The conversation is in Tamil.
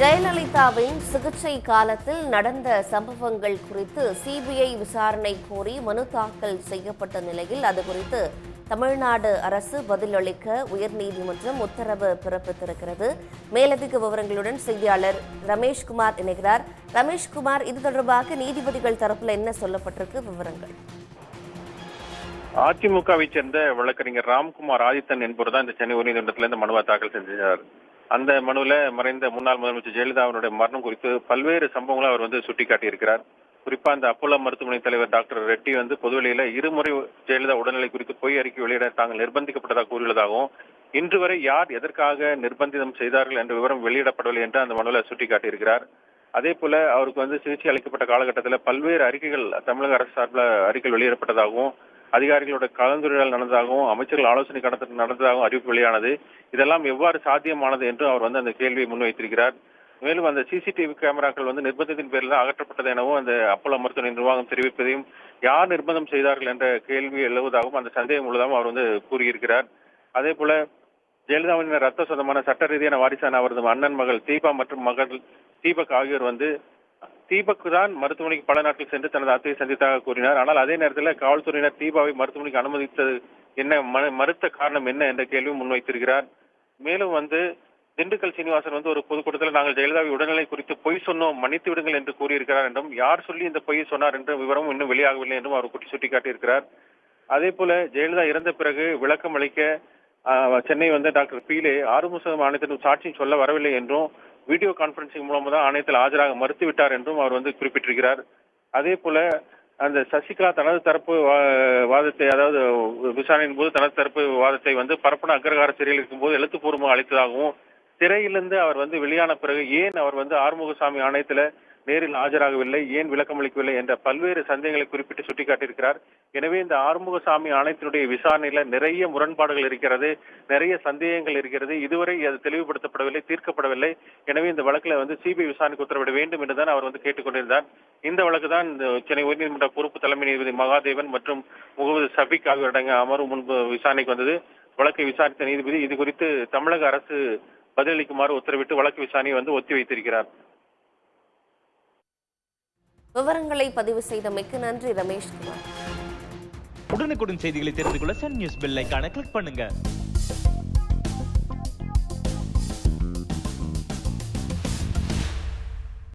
ஜெயலலிதாவின் சிகிச்சை காலத்தில் நடந்த சம்பவங்கள் குறித்து சிபிஐ விசாரணை கோரி மனு தாக்கல் செய்யப்பட்ட நிலையில் அது குறித்து தமிழ்நாடு அரசு பதிலளிக்க உயர்நீதிமன்றம் உத்தரவு பிறப்பித்திருக்கிறது. மேலதிக விவரங்களுடன் செய்தியாளர் ரமேஷ்குமார் இணைகிறார். ரமேஷ்குமார் இது தொடர்பாக நீதிபதிகள் தரப்புல என்ன சொல்லப்பட்டிருக்கு? விவரங்கள். அதிமுகவை சேர்ந்த வழக்கறிஞர் ராம்குமார் ஆதித்தன் என்பவர் தான் இந்த சென்னை உயர்நீதிமன்றத்தில் இந்த மனுவை தாக்கல் செஞ்சார். அந்த மனுவில் மறைந்த முன்னாள் முதலமைச்சர் ஜெயலலிதா அவருடைய மரணம் குறித்து பல்வேறு சம்பவங்களை அவர் வந்து சுட்டிக்காட்டியிருக்கிறார். குறிப்பா அந்த அப்போலோ மருத்துவமனை தலைவர் டாக்டர் ரெட்டி வந்து பொதுவெளியில இருமுறை ஜெயலலிதா உடல்நிலை குறித்து பொய் அறிக்கை வெளியிட தாங்கள் நிர்பந்திக்கப்பட்டதாக கூறியுள்ளதாகவும் இன்று வரை யார் எதற்காக நிர்பந்திதம் செய்தார்கள் என்ற விவரம் வெளியிடப்படவில்லை என்று அந்த மனுவில் சுட்டிக்காட்டியிருக்கிறார். அதே போல அவருக்கு வந்து சிகிச்சை அளிக்கப்பட்ட காலகட்டத்தில் பல்வேறு அறிக்கைகள் தமிழக அரசு சார்பில் அறிக்கைகள் வெளியிடப்பட்டதாகவும் அதிகாரிகளோட கலந்துரையாடல் நடந்ததாகவும் அமைச்சர்கள் ஆலோசனை கடத்த நடந்ததாகவும் அறிவிப்பு வெளியானது. இதெல்லாம் எவ்வாறு சாத்தியமானது என்று அவர் வந்து அந்த கேள்வியை முன்வைத்திருக்கிறார். மேலும் அந்த சிசிடிவி கேமராக்கள் வந்து நிர்பந்தத்தின் பேரில் தான் அகற்றப்பட்டது எனவும் அந்த அப்போலோ மருத்துவமனை நிர்வாகம் தெரிவிப்பதையும் யார் நிர்பந்தம் செய்தார்கள் என்ற கேள்வி எழுவதாகவும் அந்த சந்தேகம் உள்ளதாகவும் அவர் வந்து கூறியிருக்கிறார். அதே போல ஜெயலலிதாவின் ரத்த சொந்தமான சட்ட ரீதியான வாரிசான அவரது அண்ணன் மகள் தீபா மற்றும் மகள் தீபக் ஆகியோர் வந்து தீபக் தான் மருத்துவமனைக்கு பல நாட்கள் சென்று தனது அத்தையை சந்தித்ததாக கூறினார். ஆனால் அதே நேரத்தில் காவல்துறையினர் தீபாவை மருத்துவமனைக்கு அனுமதித்தது என்ன மறுத்த காரணம் என்ன என்ற கேள்வியும் முன்வைத்திருக்கிறார். மேலும் வந்து திண்டுக்கல் சீனிவாசன் வந்து ஒரு பொதுக்கூட்டத்தில் நாங்கள் ஜெயலலிதாவை உடல்நிலை குறித்து பொய் சொன்னோம் மன்னித்து விடுங்கள் என்று கூறியிருக்கிறார் என்றும் யார் சொல்லி இந்த பொய்யை சொன்னார் என்ற விவரம் இன்னும் வெளியாகவில்லை என்றும் அவர் குட்டி சுட்டிக்காட்டியிருக்கிறார். அதே போல ஜெயலலிதா இறந்த பிறகு விளக்கம் அளிக்க சென்னை வந்த டாக்டர் பீலே ஆறுமுகம் ஆணையத்தின் சாட்சியம் சொல்ல வரவில்லை என்றும் வீடியோ கான்பரன்சிங் மூலமாக தான் ஆணையத்தில் ஆஜராக மறுத்துவிட்டார் என்றும் அவர் வந்து குறிப்பிட்டிருக்கிறார். அதே போல அந்த சசிகலா தனது தரப்பு வா- வாதத்தை அதாவது விசாரணையின் போது தனது தரப்பு வாதத்தை வந்து பரப்பன அக்ரகார சிறையில் இருக்கும்போது எழுத்துப்பூர்வமாக அளித்ததாகவும் சிறையிலிருந்து அவர் வந்து வெளியான பிறகு ஏன் அவர் வந்து ஆறுமுகசாமி ஆணையத்துல நேரில் ஆஜராகவில்லை ஏன் விளக்கம் அளிக்கவில்லை என்ற பல்வேறு சந்தேகங்களை குறிப்பிட்டு சுட்டிக்காட்டியிருக்கிறார். எனவே இந்த ஆறுமுகசாமி ஆணையத்தினுடைய விசாரணையில நிறைய முரண்பாடுகள் இருக்கிறது நிறைய சந்தேகங்கள் இருக்கிறது. இதுவரை அது தெளிவுபடுத்தப்படவில்லை தீர்க்கப்படவில்லை. எனவே இந்த வழக்கில் வந்து சிபிஐ விசாரணைக்கு உத்தரவிட வேண்டும் என்றுதான் அவர் வந்து கேட்டுக்கொண்டிருந்தார். இந்த வழக்கு தான் இந்த சென்னை உயர்நீதிமன்ற பொறுப்பு தலைமை நீதிபதி மகாதேவன் மற்றும் முகமது சபிக் ஆகியோரடங்க அமர்வு முன்பு விசாரணைக்கு வந்தது. வழக்கை விசாரித்த நீதிபதி இது குறித்து தமிழக அரசு பதிலளிக்குமாறு உத்தரவிட்டு வழக்கு விசாரணையை வந்து ஒத்தி வைத்திருக்கிறார் விவரங்களை பதிவு செய்தமைக்கு நன்றி ரமேஷ்குமார் உடனுக்குடன் செய்திகளை தெரிந்து கொள்ள சன் நியூஸ் பெல் ஐகானை கிளிக் பண்ணுங்க.